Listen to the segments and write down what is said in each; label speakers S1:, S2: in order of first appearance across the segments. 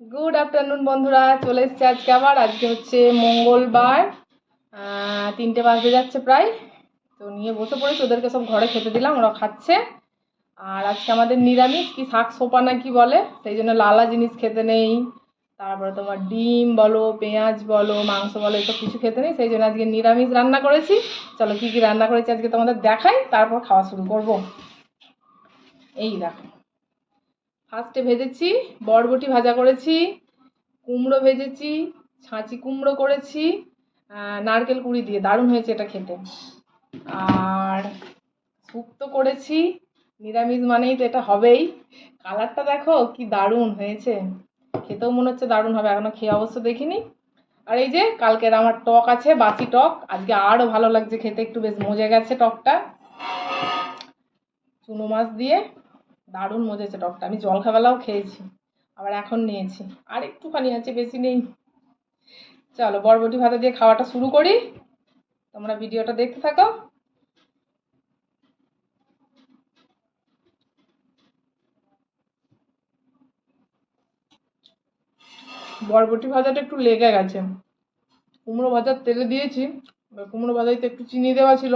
S1: Good afternoon বন্ধুরা। চলে এসছে আজকে আবার। আজকে হচ্ছে মঙ্গলবার। তিনটে বাজতে যাচ্ছে প্রায়। তো নিয়ে বসে পড়েছি, ওদেরকে সব ঘরে খেতে দিলাম, ওরা খাচ্ছে। আর আজকে আমাদের নিরামিষ, কি শাক সোপা না কি বলে? সেই জন্য লালা জিনিস খেতে নেই। তারপরে তোমার ডিম বলো, পেঁয়াজ বলো, মাংস বলো, এসব কিছু খেতে নেই। সেই জন্য আজকে নিরামিষ রান্না করেছি। চলো, কী কী রান্না করেছি আজকে তোমাদের দেখাই, তারপর খাওয়া শুরু করব। এই দেখো। ফার্স্টে ভেজেছি, বরবটি ভাজা করেছি, কুমড়ো ভেজেছি, ছাঁচি কুমড়ো করেছি নারকেল কুড়ি দিয়ে, দারুণ হয়েছে এটা খেতে। আর শুক্তো করেছি, নিরামিষ মানেই তো এটা হবেই। কালারটা দেখো, কি দারুণ হয়েছে। খেতেও মনে হচ্ছে দারুণ হবে, এখনও খেয়ে অবশ্য দেখিনি। আর এই যে, কালকের আমার টক আছে, বাসি টক, আজকে আরও ভালো লাগছে খেতে, একটু বেশ মজে গেছে টকটা। চুনো মাছ দিয়ে দারুণ মজেছে টকটা। আমি জলখাবেলাও খেয়েছি, আবার এখন নিয়েছি। আর একটুখানি আছে, বেশি নেই। চলো, বরবটি ভাজা দিয়ে খাওয়াটা শুরু করি। তোমরা ভিডিওটা দেখতে থাকো। বরবটি ভাজাটা একটু লেগে গেছে। কুমড়ো ভাজার তেলে দিয়েছি কুমড়ো ভাজাইতে একটু চিনি দেওয়া ছিল।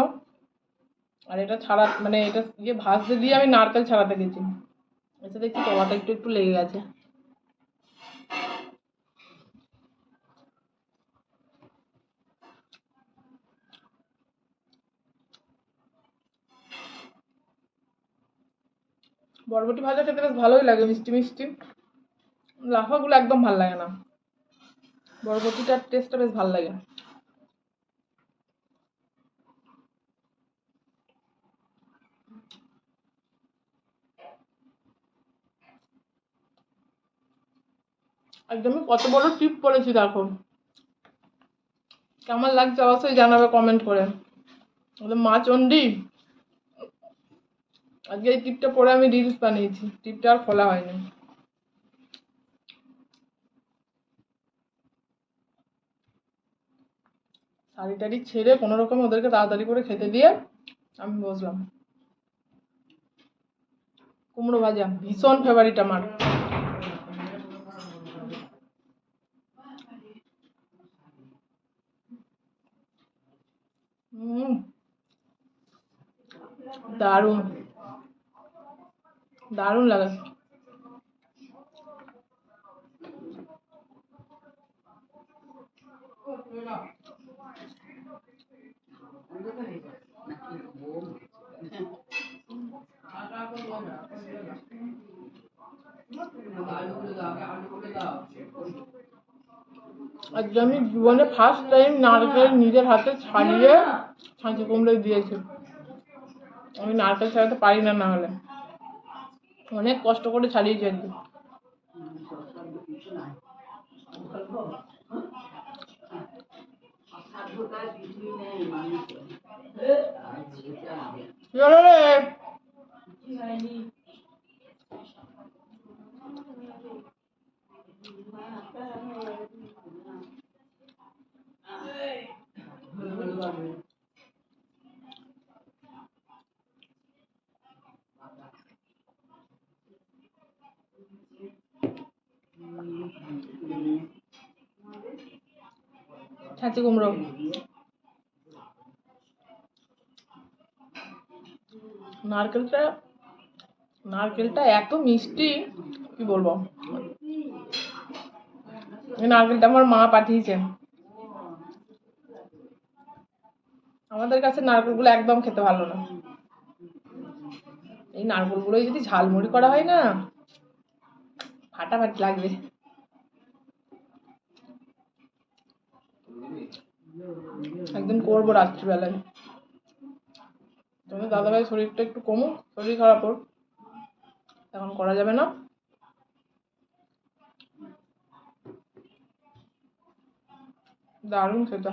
S1: আর এটা ছাড়া মানে এটা ইয়ে ভাজতে দিয়ে আমি নারকেল ছাড়াতে গেছি। এসে দেখছি তলাটা একটু একটু লেগে গেছে। বরবটি ভাজা খেতে বেশ ভালোই লাগে, মিষ্টি মিষ্টি। লাফাগুলো একদম ভালো লাগে না। বরবটিটার টেস্টটা বেশ ভালো লাগে। একদমই কত বড় টিপ পড়েছি দেখো। কেমন লাগছে অবশ্যই জানাবে কমেন্ট করে। মা চণ্ডী, আজকে এই টিপটা পরে আমি রিলস বানিয়েছি। টিপটা আর খোলা হয়নি। শাড়ি টাড়ি ছেড়ে কোনো রকম ওদেরকে তাড়াতাড়ি করে খেতে দিয়ে আমি বসলাম। কুমড়ো ভাজা, ভীষণ ফেভারিট আমার। দারুণ। দারুণ লাগে। আজকে আমি জীবনে ফার্স্ট টাইম নারকেল নিজের হাতে ছাড়িয়ে ছাঁচি কুমড়ো দিয়েছি। আমি নারকেল ছাড়াতে পারি না না হলে অনেক কষ্ট করে ছাড়িয়েছি একদিন। কি রে ছাঁচি কুমড়ো। নারকেলটা নারকেলটা এত মিষ্টি, কি বলব? নারকেলটা আমার মা পাঠিয়েছে। আমাদের কাছে নারকেলগুলো একদম খেতে ভালো না। এই নারকেলগুলোই যদি ঝালমুড়ি করা হয় না, ফাটাফাটি লাগবে। একদিন করব রাত্রিবেলায়। দাদা দাদাভাই শরীরটা একটু কমুক, শরীর খারাপ হোক, এখন করা যাবে না। দারুণ সেটা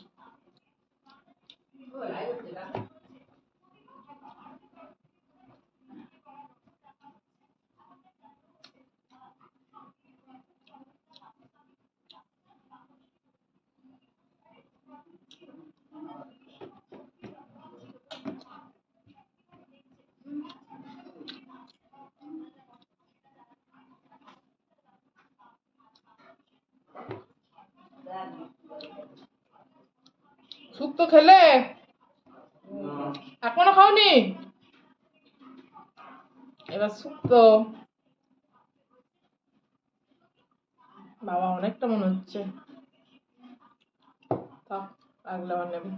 S1: শুক্তো খেলে এখনও খাওনি এবার শুক্তো বাবা অনেকটা মনে হচ্ছে থাক রাখলে আবার নেবে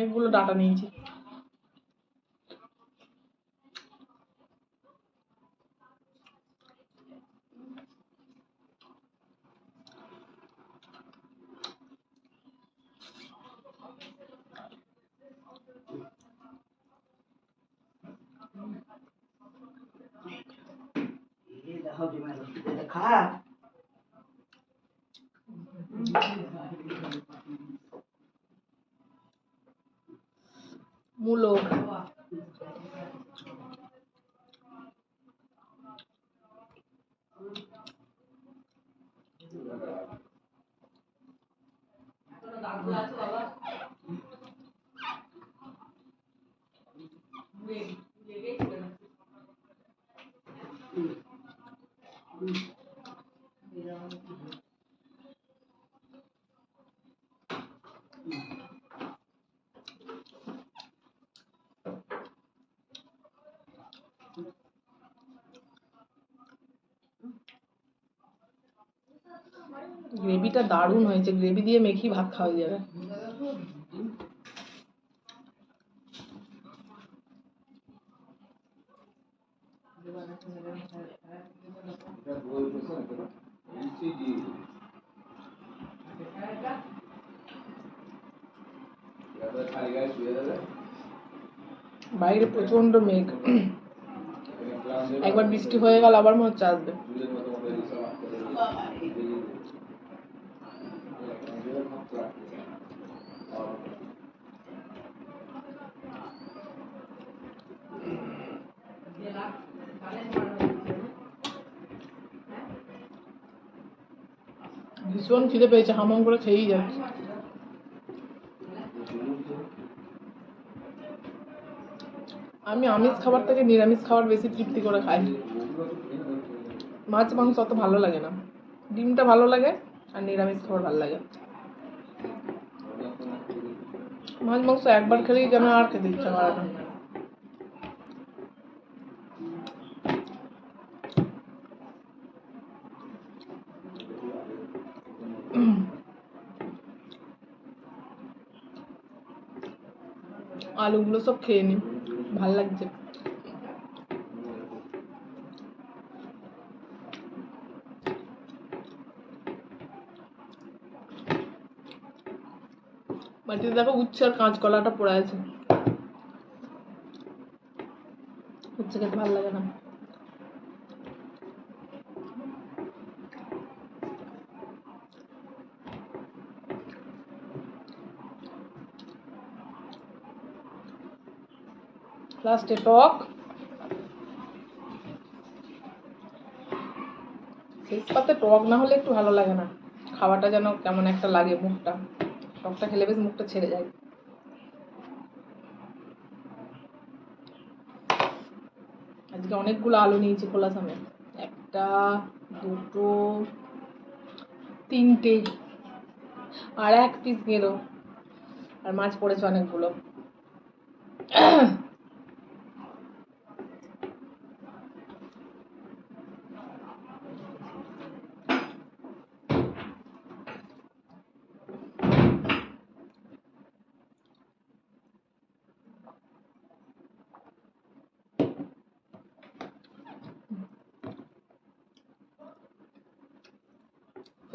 S1: অনেকগুলো ডাটা নিয়েছি।
S2: খা।
S1: mulog. Thank গ্রেভিটা দারুণ হয়েছে। গ্রেভি দিয়ে মেখি ভাত খাওয়া যাবে। বাইরে প্রচণ্ড মেঘ। একবার বৃষ্টি হয়ে গেল, আবার মনে হচ্ছে আসবে। ভীষণ খিদে পেয়েছে হামম করে খেয়েই যাচ্ছে। আমি আমিষ খাবার থেকে নিরামিষ খাবার বেশি তৃপ্তি করে খাই। মাছ, মাংস অত ভালো লাগে না। ডিমটা ভালো লাগে আর নিরামিষ খাবার ভালো লাগে। মাছ, মাংস একবার খেলেই যেন আর খেতে ইচ্ছা করে না। আলুগুলো সব খেয়ে নি ভালো লাগছে। মাটিতে দেখো উচ্ছে আর কাঁচকলাটা পড়ে আছে। উচ্ছে খেতে ভালো লাগে না। লাস্টে টক শেষ পাতে টক না হলে একটু ভালো লাগে না। খাওয়াটা যেন কেমন একটা লাগে মুখটা। টকটা খেলে বেশ মুখটা ছেড়ে যায়। আজকে অনেকগুলো আলু নিয়েছি খোলা সামনে। একটা, দুটো, তিনটে, আর এক পিস গেল। আর মাছ পড়েছে অনেকগুলো।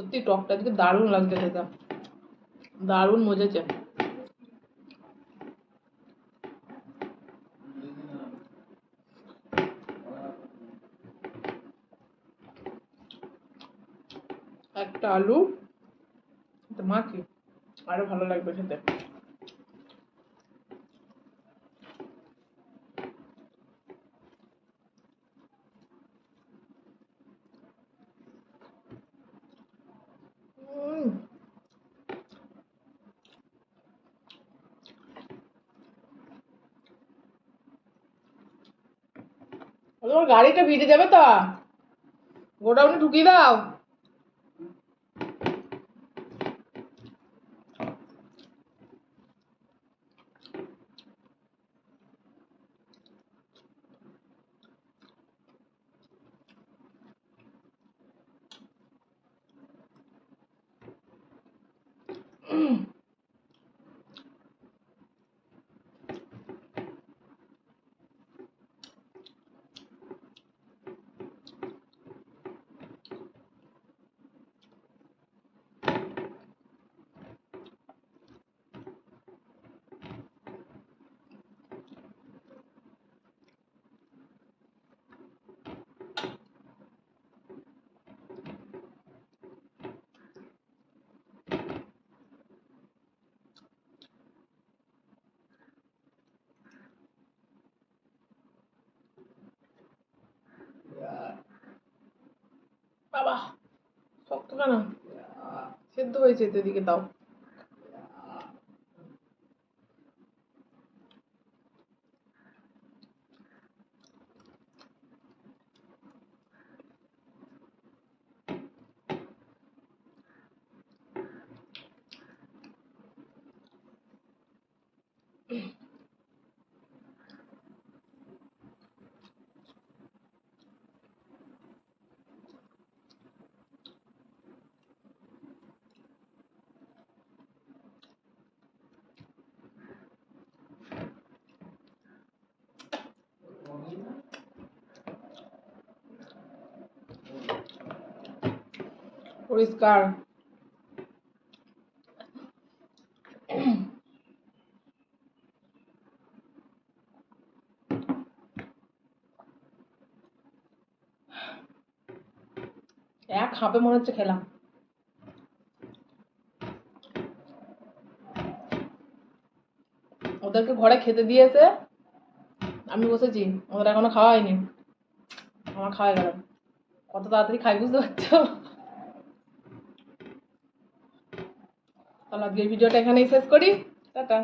S1: সত্যি টকটা আজকে দারুণ লাগছে খেতে। দারুণ মজেছে। একটা আলু মাখি, আরও ভালো লাগবে খেতে। তোমার গাড়িটা ভিজে যাবে তো? গোডাউনে ঢুকিয়ে দাও বাবা শক্ত কেন সেদ্ধ হয়েছে তো এদিকে দাও। পরিষ্কার। এক হাঁপে মনে হচ্ছে খেলাম। ওদেরকে ঘরে খেতে দিয়েছে, আমি বসেছি, ওদের এখনও খাওয়া হয়নি। আমার খাওয়া গেল। কত তাড়াতাড়ি খাই, বুঝতে পারছ? তাহলে আজকের ভিডিওটা এখানেই শেষ করি টাটা।